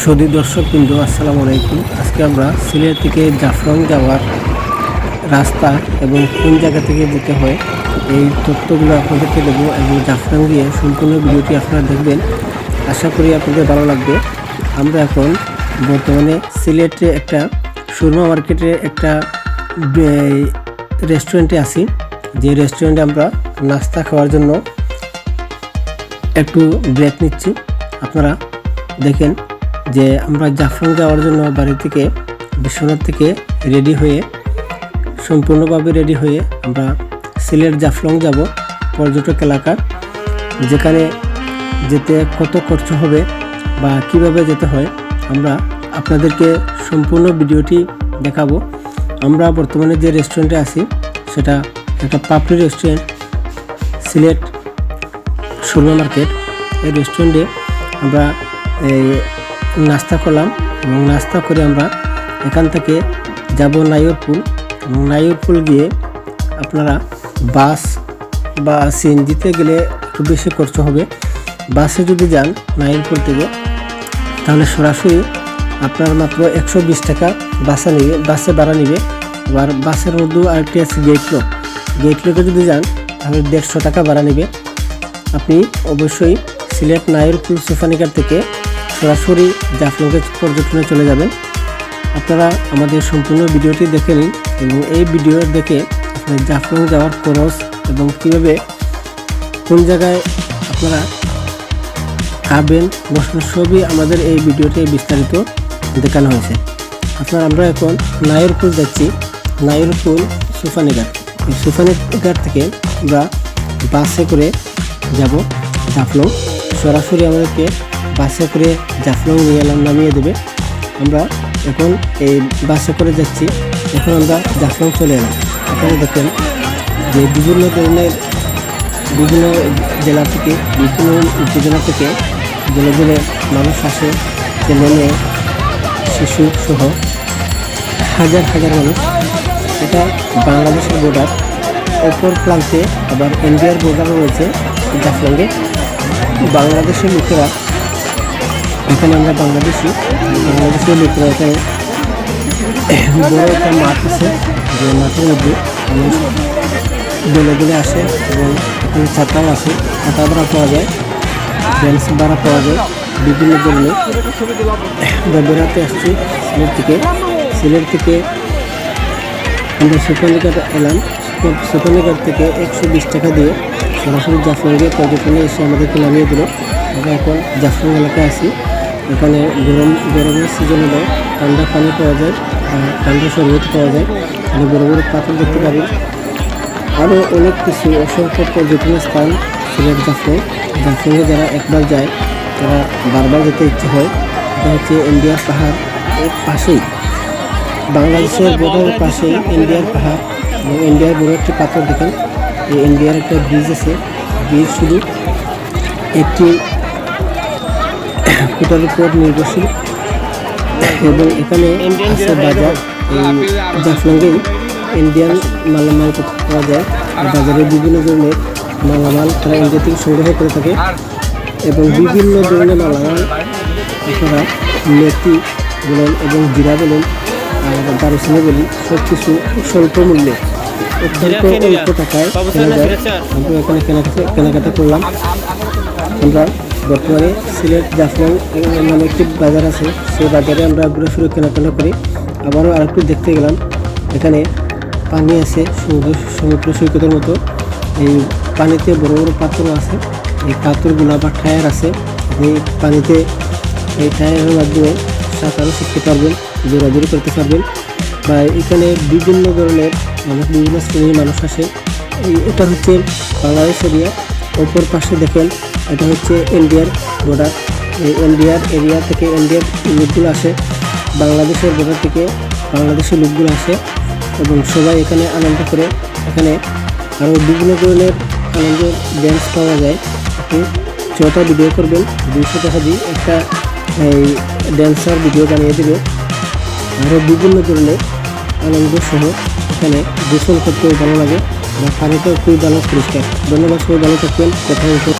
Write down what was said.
Saudi দর্শক বিন্দু, আসসালামু আলাইকুম। আজকে আমরা সিলেট থেকে জাফরং যাওয়ার রাস্তা এবং কোন জায়গা থেকে যেতে হয় এই তথ্যগুলো আপনাদেরকে দেবো এবং জাফরং গিয়ে সম্পূর্ণ ভিডিওটি আপনারা দেখবেন। আশা করি আপনাদের ভালো লাগবে। আমরা এখন বর্তমানে সিলেটে একটা সুরমা মার্কেটে একটা রেস্টুরেন্টে আছি। যে রেস্টুরেন্টে আমরা নাস্তা খাওয়ার জন্য একটু ব্রেক নিচ্ছি। আপনারা দেখেন যে আমরা জাফলং যাওয়ার জন্য বাড়ি থেকে বিশ্বনাথ থেকে রেডি হয়ে, সম্পূর্ণভাবে রেডি হয়ে আমরা সিলেট জাফলং যাব, পর্যটক এলাকা যেখানে যেতে কত খরচ হবে বা কীভাবে যেতে হয়, আমরা আপনাদেরকে সম্পূর্ণ ভিডিওটি দেখাবো। আমরা বর্তমানে যে রেস্টুরেন্টে আছি, সেটা একটা পাপড়ি রেস্টুরেন্ট সিলেট সুরমা মার্কেট। এই রেস্টুরেন্টে আমরা, এই নাস্তা করলাম এবং নাস্তা করে আমরা এখান থেকে যাব নাইরপুল। এবং নাইরপুল গিয়ে আপনারা বাস বা সিএনজিতে গেলে একটু বেশি খরচ হবে। বাসে যদি যান নাইরপুল থেকে, তাহলে সরাসরি আপনার মাত্র একশো বিশ টাকা বাসা নিবে, বাসে ভাড়া নিবে। আবার বাসের মধ্যেও আরেকটি আছে গেট লোক। গেট লোকে যদি যান, তাহলে দেড়শো টাকা ভাড়া নিবে। আপনি অবশ্যই সিলেট নাইরপুর সোফানিকার থেকে সরাসরি জাফলংকে পর্যটনে চলে যাবেন। আপনারা আমাদের সম্পূর্ণ ভিডিওটি দেখে নিন এবং এই ভিডিও দেখে আপনার জাফলং যাওয়ার খরচ এবং কীভাবে কোন জায়গায় আপনারা খাবেন বসবেন সবই আমাদের এই ভিডিওতে বিস্তারিত দেখানো হয়েছে। আপনার, আমরা এখন নায়রপুর যাচ্ছি। নায়রপুর সুফানিঘাট এই সুফানিঘাট থেকে আমরা বাসে করে যাব জাফলং। সরাসরি আমাদেরকে বাসে করে জাফলং নিয়ে এলাম, নামিয়ে দেবে। আমরা এখন এই বাসে করে যাচ্ছি। এখন আমরা জাফলং চলে এলাম। এখানে দেখেন যে বিভিন্ন ধরনের বিভিন্ন জেলা থেকে, বিভিন্ন উপজেলা থেকে জেলে জেলে মানুষ আসে। ছেলে মেয়ে শিশু সহ হাজার হাজার মানুষ। এটা বাংলাদেশের বর্ডার অপর প্রান্তে আবার ইন্ডিয়ার বর্ডার রয়েছে জাফলংয়ে। বাংলাদেশের লোকেরা এখানে আমরা বাংলাদেশি বাংলাদেশের লোকেরা এখানে বড় একটা মাঠ আছে, যে মাঠের মধ্যে দলে দলে আসে এবং এখানে ছাতাও আছে, ছাতা ভাড়া পাওয়া যায়, বেঞ্চ ভাড়া পাওয়া যায়, বিভিন্ন ধরনের। আমরা বেড়াতে আসছি সিলেট থেকে। সিলেট থেকে আমরা সুপারলিঘাট এলাম। সুপারলিঘাট থেকে একশো বিশ টাকা দিয়ে সরাসরি জাফলংয়ে পর্যটনে এসে আমাদেরকে নামিয়ে দিল। আমরা এখন জাফলং এলাকায় আছি। এখানে গরম, গরমের সিজন হলে ঠান্ডা পানি পাওয়া যায়, আর ঠান্ডা শরবত পাওয়া যায়। এখানে বড় বড় পাথর দেখতে পাবেন। আরও অনেক কিছু অসংখ্য পর্যটনের স্থান সিলেট জাফলং। জাফলংয়ে যারা একবার যায়, তারা বারবার যেতে ইচ্ছে হয়। এটা হচ্ছে ইন্ডিয়ার পাহাড়। এর পাশেই, বাংলাদেশের বর্ডারের পাশেই ইন্ডিয়ার পাহাড়। এবং ইন্ডিয়ার বড় একটি পাথর দেখেন। এই ইন্ডিয়ার একটা ব্রিজ আছে। ব্রিজ শুধু একটি কোটার উপর নির্ভরশীল এবং এখানে বাজার এই জাফলংয়েই ইন্ডিয়ান মালামাল পাওয়া যায়। আর বাজারে বিভিন্ন ধরনের মালামাল তারা ইন্ডিয়া থেকে সংগ্রহ করে থাকে। এবং বিভিন্ন ধরনের মালামাল আপনারা মেথি বলেন এবং জিরা বলেন আর দারুচিনি বলি সব কিছু স্বল্প মূল্যে অত্যন্ত অল্প টাকায় আমরা এখানে কেনাকাটা কেনাকাটা করলাম। আমরা বর্তমানে সিলেট, জাফলং নামে একটি বাজার আছে। সেই বাজারে আমরা ঘুরে কেনাকাটা করি। আবারও আরেকটু দেখতে গেলাম, এখানে পানি আছে, সমুদ্র সমুদ্র সৈকতের মতো। এই পানিতে বড় বড় পাথর আছে। এই পাথরগুলো আবার টায়ার আছে। এই পানিতে এই টায়ারের মাধ্যমে সাঁতারও শিখতে পারবেন দৌড়াদৌড়ি করতে পারবেন। বা এখানে বিভিন্ন ধরনের মানুষ বিভিন্ন শ্রেণির মানুষ আসে। এটা হচ্ছে বাংলাদেশ এরিয়া। অপর পাশে দেখেন এটা হচ্ছে ইন্ডিয়ার বর্ডার এই ইন্ডিয়ার এরিয়া থেকে ইন্ডিয়ার লোকগুলো আসে, বাংলাদেশের বর্ডার থেকে বাংলাদেশের লোকগুলো আসে এবং সবাই এখানে আনন্দ করে এখানে আরও বিভিন্ন ধরনের আনন্দ ড্যান্স পাওয়া যায়। আপনি ছটা ভিডিও করবেন, দুইশো টাকা দিয়ে একটা, এই ড্যান্সার ভিডিও বানিয়ে দেবে। আরও বিভিন্ন ধরনের আনন্দ সহ এখানে গোসল করতেও ভালো লাগে। বা পানিটাও খুবই ভালো, পরিষ্কার। ধন্যবাদ সবাই, ভালো থাকবেন। কথা